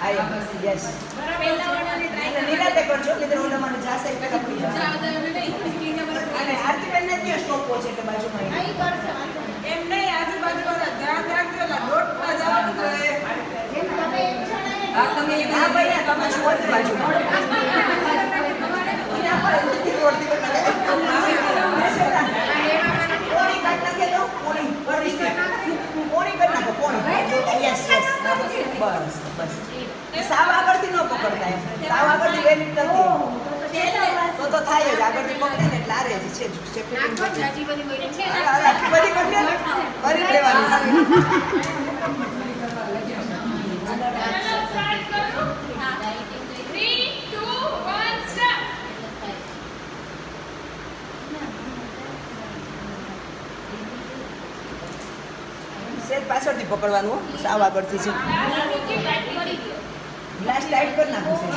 છૂટી કરી નાખો એટલે એકબીજામાં ફસાઈ ન જાય તમને. હા, બસ આ. આ એક. એટલે કરજો, એટલે કપડી. અને આરતીબેનને જ ત્યાં સ્ટોપ watch એટલે બાજુમાં એ. એમ નહીં બધા ધ્યાન રાખજો ઓલા દોડમાં જવાનું જોઈએ. હા, તમે હા, ભાઈ, તમે છો બાજુમાં. બસ, બસ. સાવ આગળથી ન પકડતા એમ. સાવ આગળથી વેલિડ નથી. તો તો થાય જ આગળથી પકડે ને એટલે આ રહે છે જ. બધી કરી લેવાની. સેજ પાછળથી પકડવાનું સાવ આગળથી છે. ગ્લાસ લાઈટ કરી નાખો છે.